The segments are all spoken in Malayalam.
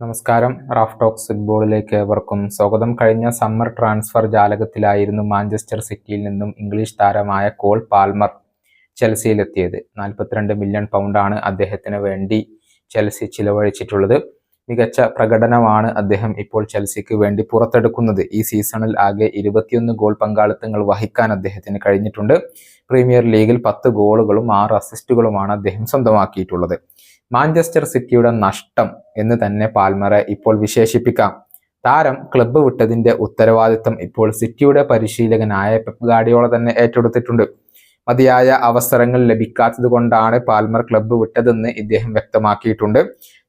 നമസ്കാരം. റാഫ് ടോക്സ് ഫുട്ബോളിലേക്ക് ഏവർക്കും സ്വാഗതം. കഴിഞ്ഞ സമ്മർ ട്രാൻസ്ഫർ ജാലകത്തിലായിരുന്നു മാഞ്ചസ്റ്റർ സിറ്റിയിൽ നിന്നും ഇംഗ്ലീഷ് താരമായ കോൾ പാൽമർ ചെൽസിയിലെത്തിയത്. നാൽപ്പത്തിരണ്ട് മില്യൺ പൗണ്ടാണ് അദ്ദേഹത്തിന് വേണ്ടി ചെൽസി ചിലവഴിച്ചിട്ടുള്ളത്. മികച്ച പ്രകടനമാണ് അദ്ദേഹം ഇപ്പോൾ ചെൽസിക്ക് വേണ്ടി പുറത്തെടുക്കുന്നത്. ഈ സീസണിൽ ആകെ ഇരുപത്തിയൊന്ന് ഗോൾ പങ്കാളിത്തങ്ങൾ വഹിക്കാൻ അദ്ദേഹത്തിന് കഴിഞ്ഞിട്ടുണ്ട്. പ്രീമിയർ ലീഗിൽ പത്ത് ഗോളുകളും ആറ് അസിസ്റ്റുകളുമാണ് അദ്ദേഹം സ്വന്തമാക്കിയിട്ടുള്ളത്. മാഞ്ചസ്റ്റർ സിറ്റിയുടെ നഷ്ടം എന്ന് തന്നെ പാൽമറെ ഇപ്പോൾ വിശേഷിപ്പിക്കാം. താരം ക്ലബ്ബ് വിട്ടതിന്റെ ഉത്തരവാദിത്തം ഇപ്പോൾ സിറ്റിയുടെ പരിശീലകനായ പെപ് ഗാഡിയോള തന്നെ ഏറ്റെടുത്തിട്ടുണ്ട്. മതിയായ അവസരങ്ങൾ ലഭിക്കാത്തത് കൊണ്ടാണ് പാൽമർ ക്ലബ്ബ് വിട്ടതെന്ന് ഇദ്ദേഹം വ്യക്തമാക്കിയിട്ടുണ്ട്.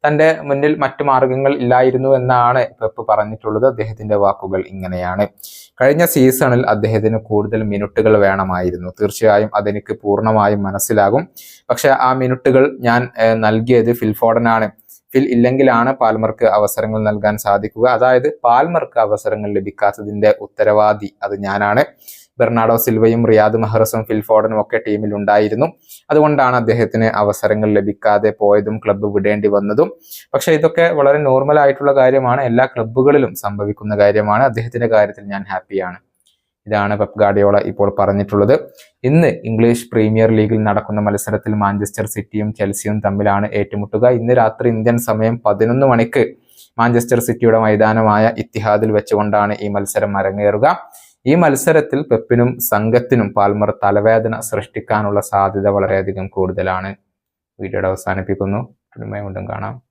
തന്റെ മുന്നിൽ മറ്റു മാർഗങ്ങൾ ഇല്ലായിരുന്നു എന്നാണ് പെപ്പ് പറഞ്ഞിട്ടുള്ളത്. അദ്ദേഹത്തിന്റെ വാക്കുകൾ ഇങ്ങനെയാണ്. കഴിഞ്ഞ സീസണിൽ അദ്ദേഹത്തിന് കൂടുതൽ മിനിറ്റുകൾ വേണമായിരുന്നു. തീർച്ചയായും അതെനിക്ക് പൂർണമായും മനസ്സിലാകും. പക്ഷെ ആ മിനിറ്റുകൾ ഞാൻ നൽകിയത് ഫിൽഫോർഡനാണ് ഫിൽ ഇല്ലെങ്കിലാണ് പാൽമർക്ക് അവസരങ്ങൾ നൽകാൻ സാധിക്കുക. അതായത് പാൽമർക്ക് അവസരങ്ങൾ ലഭിക്കാത്തതിന്റെ ഉത്തരവാദി അത് ഞാനാണ്. ബെർണാഡോ സിൽവയും റിയാദ് മഹ്റസും ഫിൽഫോർഡനും ഒക്കെ ടീമിൽ ഉണ്ടായിരുന്നു. അതുകൊണ്ടാണ് അദ്ദേഹത്തിന് അവസരങ്ങൾ ലഭിക്കാതെ പോയതും ക്ലബ്ബ് വിടേണ്ടി വന്നതും. പക്ഷെ ഇതൊക്കെ വളരെ നോർമൽ ആയിട്ടുള്ള കാര്യമാണ്. എല്ലാ ക്ലബ്ബുകളിലും സംഭവിക്കുന്ന കാര്യമാണ്. അദ്ദേഹത്തിന്റെ കാര്യത്തിൽ ഞാൻ ഹാപ്പിയാണ് ഇതാണ് പെപ് ഗാഡിയോള ഇപ്പോൾ പറഞ്ഞിട്ടുള്ളത്. ഇന്ന് ഇംഗ്ലീഷ് പ്രീമിയർ ലീഗിൽ നടക്കുന്ന മത്സരത്തിൽ മാഞ്ചസ്റ്റർ സിറ്റിയും ചെൽസിയും തമ്മിലാണ് ഏറ്റുമുട്ടുക. ഇന്ന് രാത്രി ഇന്ത്യൻ സമയം പതിനൊന്ന് മണിക്ക് മാഞ്ചസ്റ്റർ സിറ്റിയുടെ മൈതാനമായ ഇത്തിഹാദിൽ വെച്ചുകൊണ്ടാണ് ഈ മത്സരം അരങ്ങേറുക. ഈ മത്സരത്തിൽ പെപ്പിനും സംഘത്തിനും പാൽമർ തലവേദന സൃഷ്ടിക്കാനുള്ള സാധ്യത വളരെയധികം കൂടുതലാണ്. വീഡിയോയുടെ അവസാനിപ്പിക്കുന്നു. കാണാം.